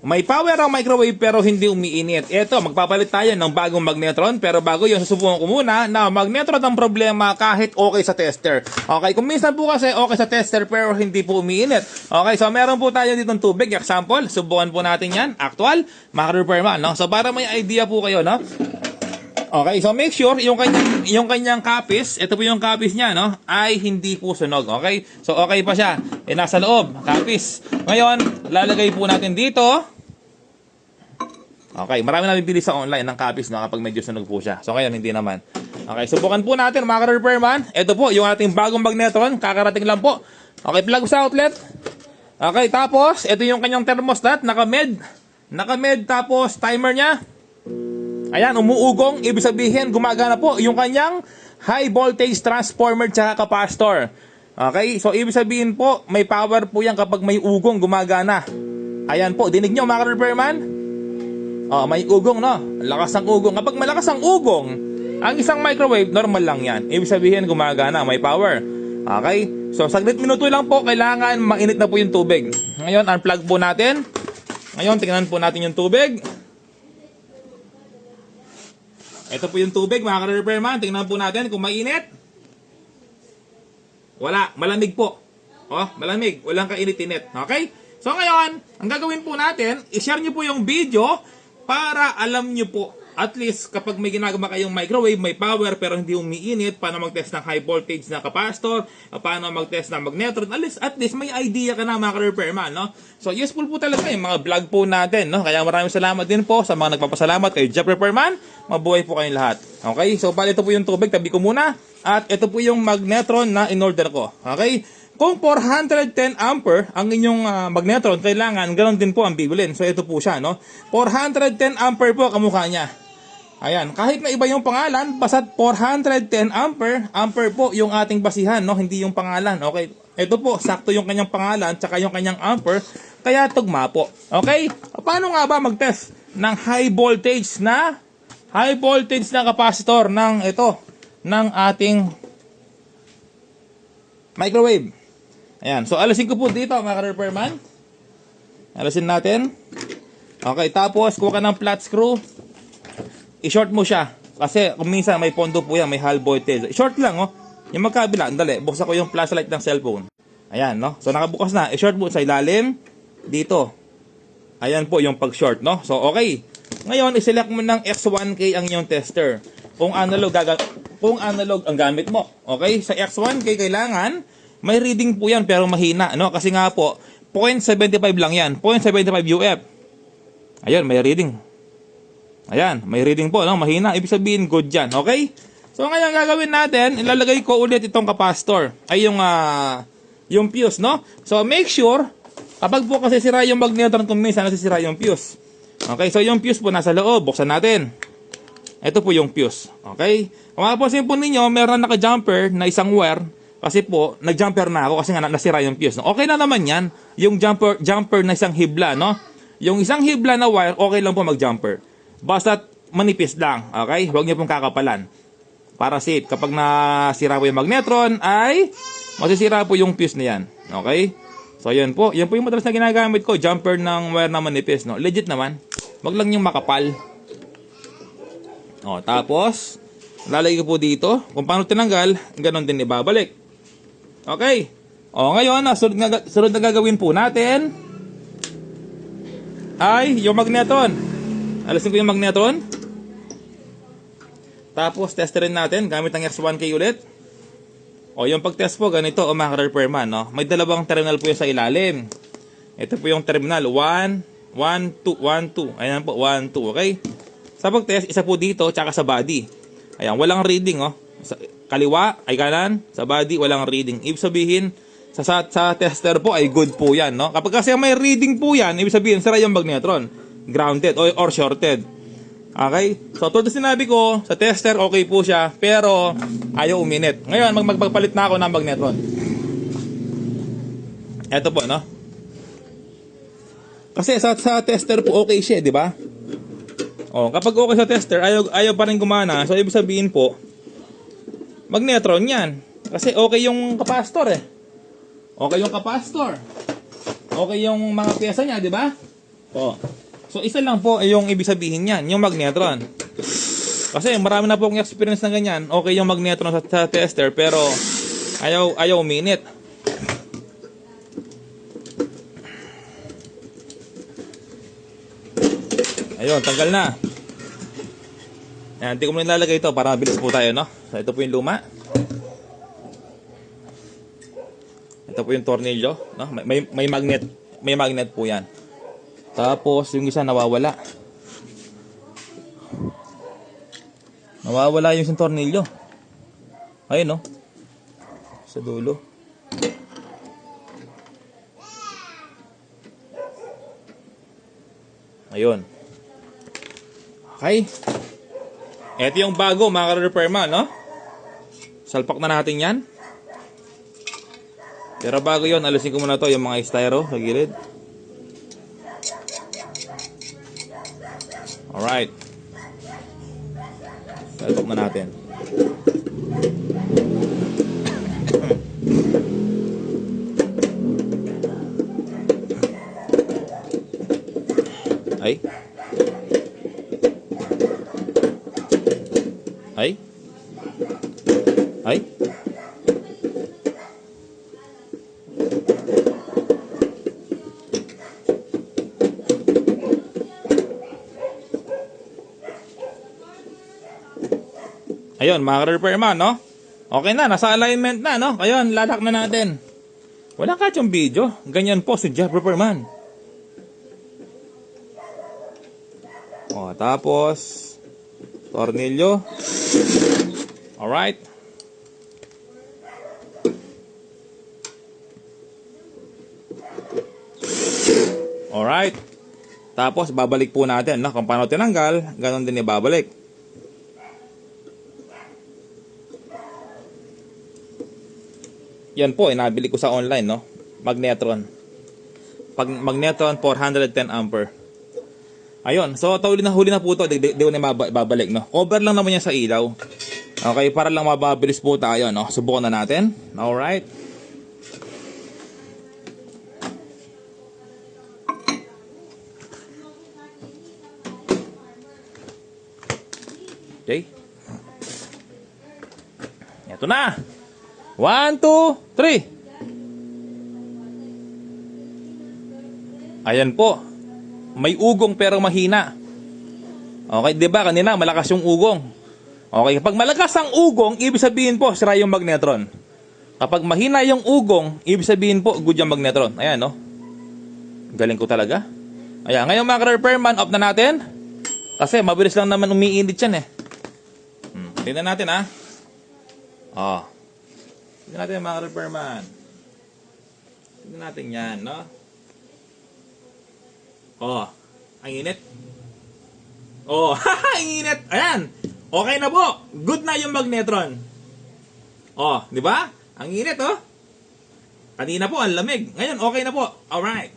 May power ang microwave pero hindi umiinit. Ito, magpapalit tayo ng bagong magnetron pero bago yun, susubukan ko muna na magnetron ang problema kahit okay sa tester. Okay, kung minsan po kasi okay sa tester pero hindi po umiinit. Okay, so meron po tayo dito ng tubig. Example, subukan po natin yan. Actual, maka-repair man. No? So para may idea po kayo, no? Okay, so make sure yung kanyang yung kanyang kapis, ito po yung kapis niya, no, ay hindi po sunog. Okay? So okay pa siya. Eh nasa loob, kapis. Ngayon, lalagay po natin dito. Okay, marami na bibili sa online ng kapis no kapag medyo sunog po siya. So ngayon hindi naman. Okay, subukan po natin mga repair man. Ito po yung ating bagong magnetron, kakarating lang po. Okay, plug sa outlet. Okay, tapos ito yung kanyang thermostat, naka-med. Naka-med tapos timer niya. Ayan, umuugong. Ibig sabihin, gumagana po yung kanyang high voltage transformer tsaka capacitor. Okay? So, ibig sabihin po, may power po yan kapag may ugong gumagana. Ayan po, dinig nyo mga repairman? Oh, may ugong, no? Lakas ng ugong. Kapag malakas ang ugong, ang isang microwave, normal lang yan. Ibig sabihin, gumagana, may power. Okay? So, saglit minuto lang po, kailangan mainit na po yung tubig. Ngayon, unplug po natin. Ngayon, tingnan po natin yung tubig. Ito po yung tubig, mga ka-repairman. Tingnan po natin kung mainit. Wala, malamig po. Oh, malamig. Walang kainit-init. Okay? So ngayon, ang gagawin po natin, i-share nyo po yung video para alam nyo po at least kapag may ginagawa kayong microwave, may power pero hindi umiinit, paano mag-test ng high voltage na capacitor, paano mag-test ng magnetron, at least, at least may idea ka na mga ka-repairman, no? So useful po talaga yung mga vlog po natin, no? Kaya maraming salamat din po sa mga nagpapasalamat kay Jeff Repairman. Mabuhay po kayong lahat. Okay? So bali ito po yung tubig, tabi ko muna. At ito po yung magnetron na in-order ko. Okay? Kung 410 ampere ang inyong ah, magnetron, kailangan ganoon din po ang bibilin. So ito po siya, no? 410 ampere po kamukha niya. Ayan, kahit na iba yung pangalan, basta't 410 ampere, ampere po yung ating basihan, no? Hindi yung pangalan, okay? Ito po, sakto yung kanyang pangalan, tsaka yung kanyang ampere, kaya tugma po. Okay? Paano nga ba mag-test ng high voltage na high voltage na capacitor ng ito, ng ating microwave? Ayan, so alasin ko po dito, mga repairman. Alasin natin. Okay, tapos kuha ka ng flat screw i-short mo siya. Kasi kung minsan may pondo po yan, may high voltage. Short lang, oh. Yung magkabila, dali, buksan ko yung flashlight ng cellphone. Ayan, no? So, nakabukas na. I-short mo sa ilalim, dito. Ayan po yung pag-short, no? So, okay. Ngayon, i-select mo ng X1K ang iyong tester. Kung analog, gaga- kung analog ang gamit mo. Okay? Sa X1K, kailangan, may reading po yan, pero mahina, no? Kasi nga po, 0.75 lang yan. 0.75 UF. Ayun, may reading. Ayan, may reading po, no? Mahina. Ibig sabihin, good yan. Okay? So, ngayon gagawin natin, ilalagay ko ulit itong capacitor. Ay, yung, ah, yung fuse, no? So, make sure, kapag po kasi sira yung magnetron, kung minsan nasisira yung fuse. Okay, so yung fuse po nasa loob. Buksan natin. Ito po yung fuse. Okay? Kung mapapansin po ninyo, meron na naka-jumper na isang wire. Kasi po, nag-jumper na ako kasi nga na- nasira yung fuse. No? Okay na naman yan. Yung jumper, jumper na isang hibla, no? Yung isang hibla na wire, okay lang po mag-jumper. Basta manipis lang, okay? Huwag niyo pong kakapalan. Para safe. Kapag nasira po yung magnetron, ay masisira po yung fuse na yan. Okay? So, yan po. Yan po yung madalas na ginagamit ko. Jumper ng wire na manipis, no? Legit naman. Wag lang yung makapal. O, tapos, lalagay ko po dito. Kung paano tinanggal, ganon din ibabalik. Okay. O, ngayon, ah, sunod, na, sunod na gagawin po natin ay yung magnetron. Alisin ko yung magnetron. Tapos, testerin natin gamit ang X1K ulit. O, yung pag-test po, ganito, o mga repairman, no? May dalawang terminal po yung sa ilalim. Ito po yung terminal. 1, 1, 2, 1, 2. Ayan po, 1, 2, okay? Sa pag-test, isa po dito, tsaka sa body. Ayan, walang reading, oh. Sa kaliwa, ay kanan, sa body, walang reading. Ibig sabihin, sa, sa, sa tester po, ay good po yan, no? Kapag kasi may reading po yan, ibig sabihin, sira yung magnetron. Grounded or, or shorted. Okay? So, tulad na sinabi ko, sa tester, okay po siya, pero ayaw uminit. Ngayon, mag magpapalit na ako ng magnetron. Eto po, no? Kasi sa, sa tester po, okay siya, di ba? Oh, kapag okay sa tester, ayaw, ayaw pa rin gumana. So, ibig sabihin po, magnetron yan. Kasi okay yung capacitor eh. Okay yung capacitor. Okay yung mga pyesa niya, di ba? Oh. So, isa lang po yung ibig sabihin niyan, yung magnetron. Kasi marami na po akong experience na ganyan. Okay yung magnetron sa, sa tester, pero ayaw, ayaw uminit. Ayun, tanggal na. Yan, hindi ko muna nilalagay ito para mabilis po tayo, no? So, ito po yung luma. Ito po yung tornilyo, no? May, may, may magnet, may magnet po yan. Tapos, yung isa nawawala. Nawawala yung isang tornilyo. Ayun, no? Sa dulo. Ayun. Okay. Ito yung bago, mga ka-repairman, no? Salpak na natin yan. Pero bago yon alisin ko muna to yung mga styro sa gilid. Alright. Salpak na natin. Ay. Ayun, mga repairman, no? Okay na, nasa alignment na, no? Ayun, lalak na natin. Wala ka yung video. Ganyan po si Jeff Repairman. O, tapos, tornilyo. Alright. Alright. Tapos, babalik po natin, no? Kung paano tinanggal, ganun din ibabalik. Yan po, inabili ko sa online, no? Magnetron. Pag Magnetron 410 ampere. Ayun, so huli na huli na po ito, di, di, di ko na babalik, no? Cover lang naman yan sa ilaw. Okay, para lang mababilis po tayo, no? Subukan na natin. Alright. Okay. Ito na. One, two, three. Ayan po. May ugong pero mahina. Okay, 'di ba? Kanina malakas yung ugong. Okay, kapag malakas ang ugong, ibig sabihin po sira yung magnetron. Kapag mahina yung ugong, ibig sabihin po good yung magnetron. Ayan, no? Galing ko talaga. Ayan, ngayon mga repairman, off na natin. Kasi mabilis lang naman umiinit yan eh. Tingnan natin ah. Oh. Tingnan natin mga repairman. Tingnan natin yan, no? Oh, ang init. Oh, ang init. Ayan. Okay na po. Good na yung magnetron. Oh, di ba? Ang init, oh. Kanina po, ang lamig. Ngayon, okay na po. Alright.